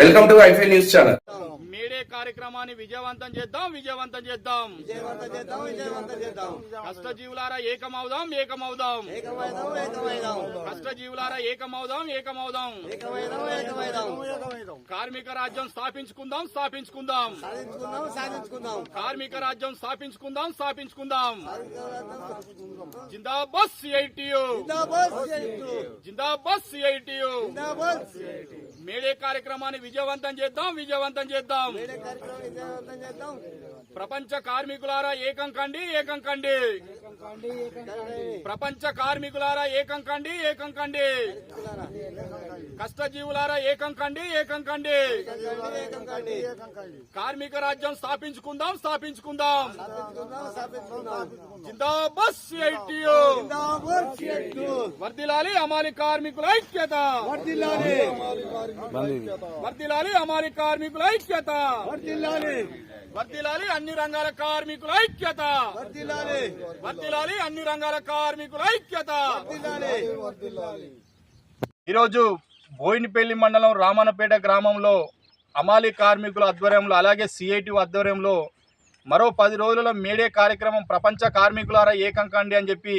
Welcome to ఐఫై news channel May Day కార్యక్రమాన్ని విజయవంతం చేద్దాం విజయవంతం చేద్దాం. విజయవంతం చేద్దాం విజయవంతం చేద్దాం. కష్టజీవులారా ఏకమవుదాం ఏకమవుదాం. ఏకమైదాం ఏకమైదాం. కష్టజీవులారా ఏకమవుదాం ఏకమవుదాం. ఏకమైదాం ఏకమైదాం. కార్మిక రాజ్యం స్థాపించుకుందాం స్థాపించుకుందాం. సాధించుకుందాం సాధించుకుందాం కార్మిక రాజ్యం స్థాపించుకుందాం స్థాపించుకుందాం. జిందాబాద్ సిఐటియు జిందాబాద్ సిఐటి జిందాబాద్ సిఐటియు మేడే కార్యక్రమాన్ని విజయవంతం చేద్దాం విజయవంతం చేద్దాం. ప్రపంచ కార్మికులారా ఏకం కండి ఏకం కండి. ప్రపంచ కార్మికులారా ఏకం కండి ఏకం కండి. కష్టజీవులారా ఏకం కండి ఏకం కండి. కార్మిక రాజ్యం స్థాపించుకుందాం స్థాపించుకుందాం. జిందాబాద్ సిఐటియు. వర్దిలాలి అమాలి కార్మికుల ఐక్యత. వర్ధిల్లాలి వర్దిలాలి అమాలి కార్మికుల ఐక్యత. వర్దిలాలి అన్ని రంగాల కార్మికుల ఐక్యత. వర్దిలాలి అన్ని రంగాల కార్మికుల ఐక్యత. ఈరోజు బోయినపల్లి మండలం రామన్నపేట గ్రామంలో అమాలి కార్మికుల ఆధ్వర్యంలో అలాగే సిఐటి ఆధ్వర్యంలో మరో పది రోజులలో మేడే కార్యక్రమం ప్రపంచ కార్మికులారా ఏకం కండి అని చెప్పి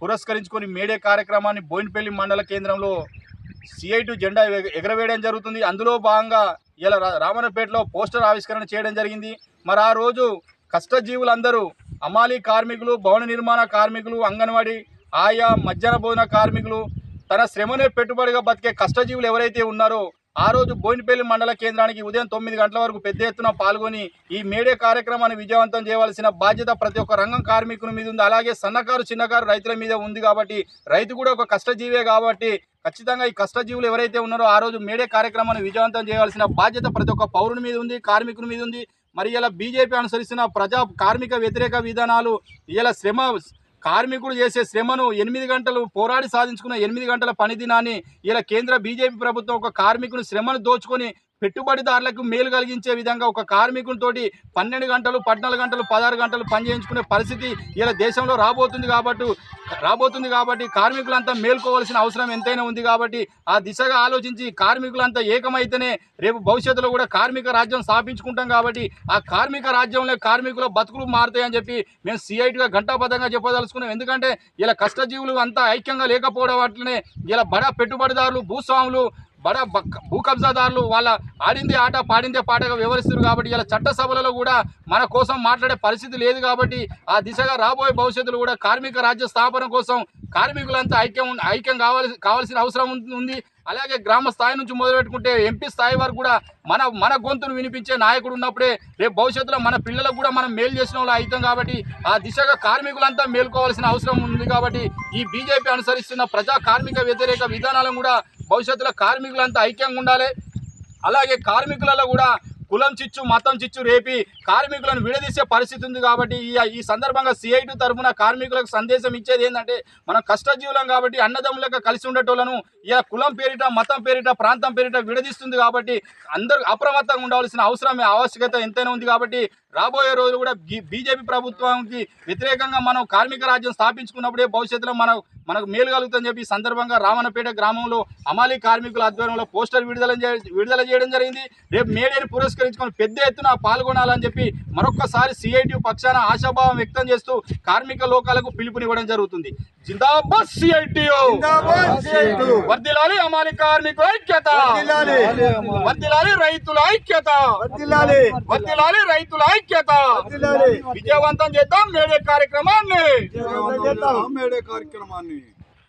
పురస్కరించుకొని మేడే కార్యక్రమాన్ని బోయినపల్లి మండల కేంద్రంలో సిఐటి జెండా ఎగరవేయడం జరుగుతుంది. అందులో భాగంగా ఇలా రామన్నపేటలో పోస్టర్ ఆవిష్కరణ చేయడం జరిగింది. మరి ఆ రోజు కష్టజీవులందరూ అమాలి కార్మికులు భవన నిర్మాణ కార్మికులు అంగన్వాడీ ఆయా మధ్యాహ్న భోజన కార్మికులు తన శ్రమనే పెట్టుబడిగా బతికే కష్టజీవులు ఎవరైతే ఉన్నారో ఆ రోజు బోయినపల్లి మండల కేంద్రానికి ఉదయం తొమ్మిది గంటల వరకు పెద్ద ఎత్తున పాల్గొని ఈ మేడే కార్యక్రమాన్ని విజయవంతం చేయవలసిన బాధ్యత ప్రతి ఒక్క రంగం కార్మికుల మీద ఉంది. అలాగే సన్నకారు చిన్నకారు రైతుల మీద ఉంది కాబట్టి రైతు కూడా ఒక కష్టజీవే కాబట్టి ఖచ్చితంగా ఈ కష్టజీవులు ఎవరైతే ఉన్నారో ఆ రోజు మేడే కార్యక్రమాన్ని విజయవంతం చేయవలసిన బాధ్యత ప్రతి ఒక్క పౌరుని మీద ఉంది కార్మికుల మీద ఉంది. మరి ఇలా బీజేపీ అనుసరిస్తున్న ప్రజా కార్మిక వ్యతిరేక విధానాలు ఇలా శ్రమ కార్మికుడు చేసే శ్రమను ఎనిమిది గంటలు పోరాడి సాధించుకున్న ఎనిమిది గంటల పని దినాన్ని ఇలా కేంద్ర బీజేపీ ప్రభుత్వం ఒక కార్మికుని శ్రమను దోచుకొని పెట్టుబడిదారులకు మేలు కలిగించే విధంగా ఒక కార్మికులతోటి పన్నెండు గంటలు పద్నాలుగు గంటలు పదహారు గంటలు పని చేయించుకునే పరిస్థితి ఇలా దేశంలో రాబోతుంది కాబట్టి రాబోతుంది కాబట్టి కార్మికులంతా మేల్కోవాల్సిన అవసరం ఎంతైనా ఉంది కాబట్టి ఆ దిశగా ఆలోచించి కార్మికులంతా ఏకమైతేనే రేపు భవిష్యత్తులో కూడా కార్మిక రాజ్యం స్థాపించుకుంటాం కాబట్టి ఆ కార్మిక రాజ్యంలో కార్మికుల బతుకులు మారుతాయని చెప్పి మేము సిఐటిగా ఘంటాబద్ధంగా చెప్పదలుచుకున్నాం. ఎందుకంటే ఇలా కష్టజీవులు అంతా ఐక్యంగా లేకపోవడం అట్లనే ఇలా బడా పెట్టుబడిదారులు భూస్వాములు బడా భూ కబ్జాదారులు వాళ్ళ ఆడిందే ఆట పాడిందే పాటగా వ్యవహరిస్తారు కాబట్టి ఇలా చట్టసభలలో కూడా మన కోసం మాట్లాడే పరిస్థితి లేదు కాబట్టి ఆ దిశగా రాబోయే భవిష్యత్తులో కూడా కార్మిక రాజ్య స్థాపన కోసం కార్మికులంతా ఐక్యం ఐక్యం కావాల్సి కావాల్సిన అవసరం ఉంది- ఉంది. అలాగే గ్రామ స్థాయి నుంచి మొదలుపెట్టుకుంటే ఎంపీ స్థాయి వరకు కూడా మన మన గొంతును వినిపించే నాయకుడు ఉన్నప్పుడే రేపు భవిష్యత్తులో మన పిల్లలకు కూడా మనం మేలు చేసిన వాళ్ళు అవుతాం కాబట్టి ఆ దిశగా కార్మికులంతా మేల్కోవాల్సిన అవసరం ఉంది కాబట్టి ఈ బీజేపీ అనుసరిస్తున్న ప్రజా కార్మిక వ్యతిరేక విధానాలను కూడా భవిష్యత్తులో కార్మికులంతా ఐక్యంగా ఉండాలి. అలాగే కార్మికులలో కూడా కులం చిచ్చు మతం చిచ్చు రేపి కార్మికులను విడదీసే పరిస్థితి ఉంది కాబట్టి ఈ ఈ సందర్భంగా సిఐటి తరఫున కార్మికులకు సందేశం ఇచ్చేది ఏంటంటే మనం కష్టజీవులం కాబట్టి అన్నదమ్ములకు కలిసి ఉండేటోళ్ళను ఇలా కులం పేరిట మతం పేరిట ప్రాంతం పేరిట విడదీస్తుంది కాబట్టి అందరూ అప్రమత్తంగా ఉండవలసిన అవసరం ఆవశ్యకత ఎంతైనా ఉంది కాబట్టి రాబోయే రోజులు కూడా బీజేపీ ప్రభుత్వానికి వ్యతిరేకంగా మనం కార్మిక రాజ్యం స్థాపించుకున్నప్పుడే భవిష్యత్తులో మనం మనకు మేలు కలుగుతుందని చెప్పి ఈ సందర్భంగా రామన్నపేట గ్రామంలో అమాలి కార్మికుల ఆధ్వర్యంలో పోస్టర్ విడుదల విడుదల చేయడం జరిగింది. రేపు మేడేని పురస్కరించుకొని పెద్ద ఎత్తున పాల్గొనాలని చెప్పి మరొక్కసారి సిఐటి పక్షాన ఆశాభావం వ్యక్తం చేస్తూ కార్మిక లోకాలకు పిలుపునివ్వడం జరుగుతుంది. జిందాబాద్ సిఐటియు వర్దిలాలి అమాలి కార్మికుల ఐక్యత. వర్దిలాలి! రైతుల ఐక్యత! వర్దిలాలి రైతుల ఐక్యత. విజయవంతం చేద్దాం. మేడే కార్యక్రమాన్ని. విజయవంతం చేద్దాం. మేడే కార్యక్రమాన్ని.